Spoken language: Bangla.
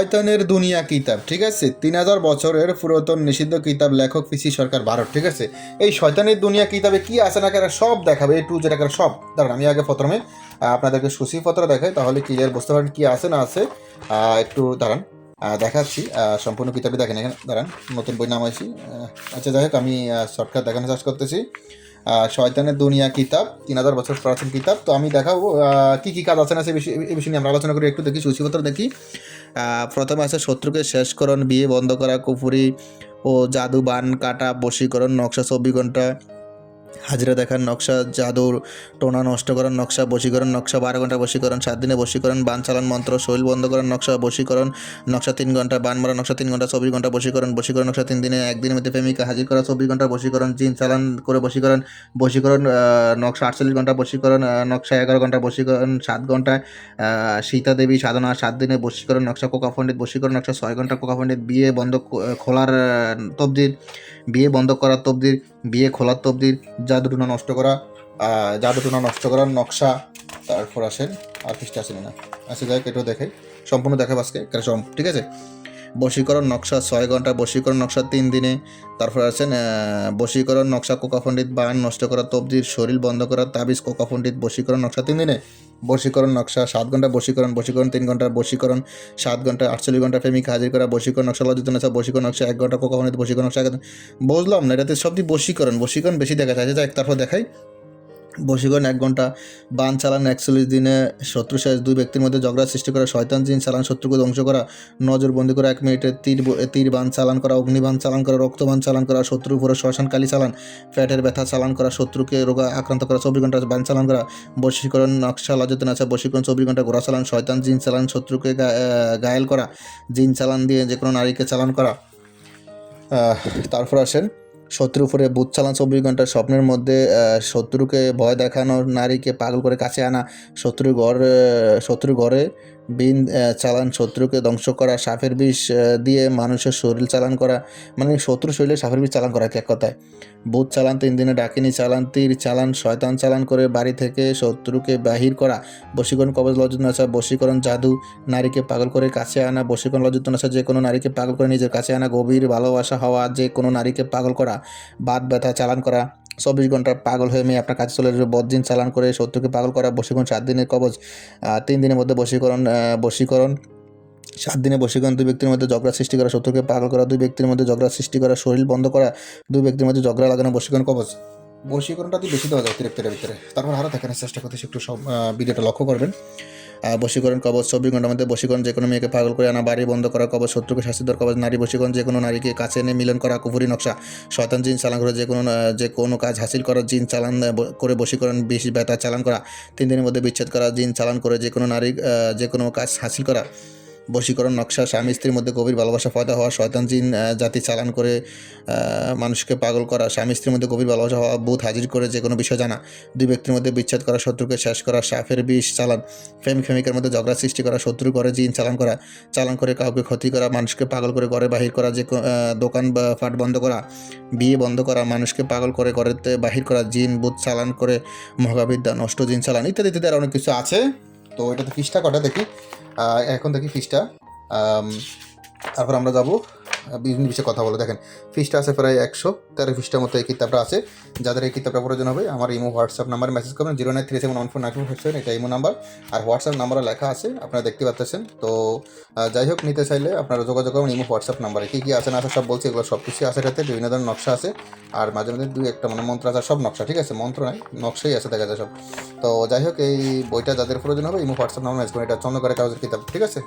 শয়তানের দুনিয়া কিতাব, ঠিক আছে? তিন হাজার বছরের পুরাতন নিষিদ্ধ কিতাব লেখক পিসি সরকার ভারত ঠিক আছে? এই শয়তানের দুনিয়া কিতাবে কি আছে না কেন সব দেখাবে এ টু যেটা কেন সব। দাঁড়ান, আমি আগে প্রথমে আপনাদেরকে সূচিপত্র দেখাই, তাহলে ক্লিয়ার বুঝতে পারেন কি আছে না আছে। একটু দাঁড়ান দেখাচ্ছি সম্পূর্ণ কিতাবটি দেখেন এখানে। দাঁড়ান, নতুন বই নাম আছি আচ্ছা যাই হোক, আমি শর্টকাট দেখানো চেষ্টা করতেছি। শয়তানের দুনিয়া কিতাব, তিন হাজার বছর প্রাচীন কিতাব। তো আমি দেখাবো কী কী কাজ আছে না সে বিষয়ে এই বিষয়ে নিয়ে আমরা আলোচনা করি, একটু দেখি, সূচিপত্র দেখি। প্রথমে আছে শত্রুকে শেষকরণ, বিয়ে বন্ধ করা, কুফুরি ও জাদু বান কাটা, বশীকরণ, নকশা চব্বিশ ঘণ্টা হাজিরা দেখার নকশা জাদুর টোনা নষ্ট করার নকশা বশীকরণ নকশা বারো ঘণ্টা বশীকরণ সাত দিনে বশীকরণ বান চালান মন্ত্র শৈল বন্ধ করার নকশা বশীকরণ নকশা তিন ঘণ্টা বান মারা নকশা তিন ঘণ্টা চব্বিশ ঘণ্টা বশীকরণ বশীকরণ নকশা তিন দিনে একদিনের মধ্যে প্রেমিকা হাজির করা চব্বিশ ঘণ্টা বশীকরণ জিন চালান করে বশীকরণ বশীকরণ নকশা আটচল্লিশ ঘণ্টা বশীকরণ নকশা এগারো ঘণ্টা বশীকরণ সাত ঘন্টায় আহ, সীতা দেবী সাধনা সাত দিনে বশীকরণ নকশা কোকা পণ্ডিত বশীকরণ নকশা ছয় ঘণ্টা কোকা পণ্ডিত বিয়ে বন্ধ খোলার তবদির বিয়ে বন্ধ করার তবদির, বিয়ে খোলার তবদির জাদুটুনা নষ্ট করা জাদুটুনা নষ্ট করার নকশা তারপর আসেন আর পৃষ্ঠা আসেন না আসে যাই এটাও দেখে। সম্পূর্ণ দেখাবো আজকে ঠিক আছে? বশীকরণ নকশা, ছয় ঘণ্টা বশীকরণ নকশা তিন দিনে। তারপর আছেন বশীকরণ নকশা কোকা পণ্ডিত বান নষ্ট করা তবদির, শরীর বন্ধ করা তাবিজ কোকা পণ্ডিত বশীকরণ নকশা তিন দিনে। বশীকরণ নকশা, সাত ঘণ্টা বশীকরণ বশীকরণ তিন ঘণ্টা, বশীকরণ সাত ঘণ্টা, আটচল্লিশ ঘণ্টা প্রেমিক হাজির করা, বশীকরণ নকশা, লজ্জিত নকশা, বশীকরণ নকশা, এক ঘণ্টা কখনো বশীকরণ নকশা বুঝলাম না এটাতে সবটি বশীকরণ বশীকরণ বেশি দেখা যায়। যাক তারপর দেখাই। বশীকরণ এক ঘণ্টা বান চালান একচল্লিশ দিনে শত্রু শেষ দুই ব্যক্তির মধ্যে ঝগড়া সৃষ্টি করা শয়তান জিন চালান শত্রুকে ধ্বংস করা নজরবন্দি করা এক মিনিটে তীর তীর বান চালান করা অগ্নিবান চালান করা রক্তবান চালান করা শত্রুর উপরে শ্মশান কালি চালান ফ্যাটের ব্যথা চালান করা শত্রুকে রোগা আক্রান্ত করা চব্বিশ ঘণ্টা বান চালান করা বশীকরণ নকশা লজ্জিত নাচা বশীকরণ চব্বিশ ঘণ্টা ঘোড়া চালান শয়তান জিন চালান শত্রুকে গা- আহ, ঘায়েল করা জিন চালান দিয়ে যে কোনো নারীকে চালান করা। তারপর আসেন শত্রুর উপরে বুথ চালান চব্বিশ ঘণ্টা স্বপ্নের মধ্যে শত্রুকে ভয় দেখানো নারীকে পাগল করে কাছে আনা, শত্রুর ঘর শত্রুর ঘরে বিন চালান শত্রুকে ধ্বংস করা, সাপের বিষ দিয়ে মানুষের শরীর চালান করা মানে শত্রু শরীরে সাপের বিষ চালান করা এক কথায়। বুথ চালান, তিন দিনে ডাকিনি চালান, তীর চালান, শয়তান চালান করে বাড়ি থেকে শত্রুকে বাহির করা, বশীকরণ কবজ লজ্জিত নাচা বশীকরণ জাদু, নারীকে পাগল করে কাছে আনা, বশীকরণ লজ্জিত নাচা যে কোনো নারীকে পাগল করে নিজের কাছে আনা, গভীর ভালোবাসা হওয়া, যে কোনো নারীকে পাগল করা বাদ ব্যথা চালান করা চব্বিশ ঘণ্টা পাগল হয়ে মেয়ে আপনার কাছে চলে আসবে। বদদিন চালান করে শত্রুকে পাগল করা, বশীকরণ, সাত দিনের কবচ তিন দিনের মধ্যে বশীকরণ বশীকরণ, সাত দিনে বশীকরণ, দুই ব্যক্তির মধ্যে ঝগড়া সৃষ্টি করা শত্রুকে পাগল করা, দুই ব্যক্তির মধ্যে ঝগড়া সৃষ্টি করা, শরীর বন্ধ করা, দুই ব্যক্তির মধ্যে ঝগড়া লাগানো, বশীকরণ, কবজ। বশীকরণটা বেশি দেওয়া যায় অতিরিক্তের ভিতরে, তারপর আরও দেখানোর চেষ্টা করতেছি একটু সব ভিডিওটা লক্ষ্য করবেন। বশীকরণ কবচ চব্বিশ ঘণ্টার মধ্যে বশীকরণ যে কোনো মেয়েকে পাগল করে আনা, বাড়ি বন্ধ করা কবচ, শত্রুকে শাস্তি দেওয়ার কবচ, নারী বশীকরণ যে কোনো নারীকে কাছে এনে মিলন করা, কুফুরি নকশা, শয়তান জিন চালান করে যে কোনো যে কোনো কাজ হাসিল করা, জিন চালান করে বশীকরণ বিষ ব্যথা চালান করা, তিন দিনের মধ্যে বিচ্ছেদ করা, জিন চালান করে যে কোনো নারী যে কোনো কাজ হাসিল করা বশীকরণ নকশা, স্বামী স্ত্রীর মধ্যে গভীর ভালোবাসা পয়দা হওয়া, শয়তান জিন জাতি চালান করে মানুষকে পাগল করা, স্বামী স্ত্রীর মধ্যে গভীর ভালোবাসা হওয়া বুথ হাজির করে যে কোনো বিষয় জানা, দুই ব্যক্তির মধ্যে বিচ্ছেদ করা, শত্রুকে শেষ করা সাফের বিষ চালান প্রেমিক প্রেমিকের মধ্যে ঝগড়া সৃষ্টি করা, শত্রু ঘরে জিন চালান করা, চালান করে কাউকে ক্ষতি করা, মানুষকে পাগল করে ঘরে বাহির করা, যে দোকান ফাট বন্ধ করা, বিয়ে বন্ধ করা, মানুষকে পাগল করে ঘরেতে বাহির করা, জিন বুথ চালান করে মহাবিদ্যা, নষ্ট জিন চালান, ইত্যাদি ইত্যাদি, আর অনেক কিছু আছে। তো এটাতে ফিসটা কটা দেখি? এখন দেখি ফিসটা তারপর আমরা যাব বিভিন্ন বিষয়ে কথা বলে। দেখেন, ফিসটা আছে প্রায় একশো, তেরো ফিসটার মতো এই কিতাবটা আছে। যাদের এই কিতাবটা প্রয়োজন হবে, আমার ইমো, হোয়াটসঅ্যাপ নাম্বার মেসেজ করবেন। Zero nine three seven one four nine four seven, এটা ইমো নাম্বার। আর হোয়াটসঅ্যাপ নাম্বারও লেখা আছে, আপনারা দেখতে পাচ্ছেন। তো যাই হোক, নিতে চাইলে আপনারা যোগাযোগ করবেন ইমো, হোয়াটসঅ্যাপ নাম্বারে। কী কী আছে, না আছে, সব বলছি, এগুলো সব কিছুই আছে এটাতে। বিভিন্ন ধরনের নকশা আছে। আর মাঝে মাঝে দুই একটা মানে মন্ত্র আছে সব নকশা, ঠিক আছে? মন্ত্র নাই, নকশাই আছে, দেখা যায় সব। তো, যাই হোক, এই বইটা যাদের প্রয়োজন হবে, ইমো, হোয়াটসঅ্যাপ নাম্বার মেসেজ করুন এটা চন্দ্রকরের কাগজের কিতাব, ঠিক আছে?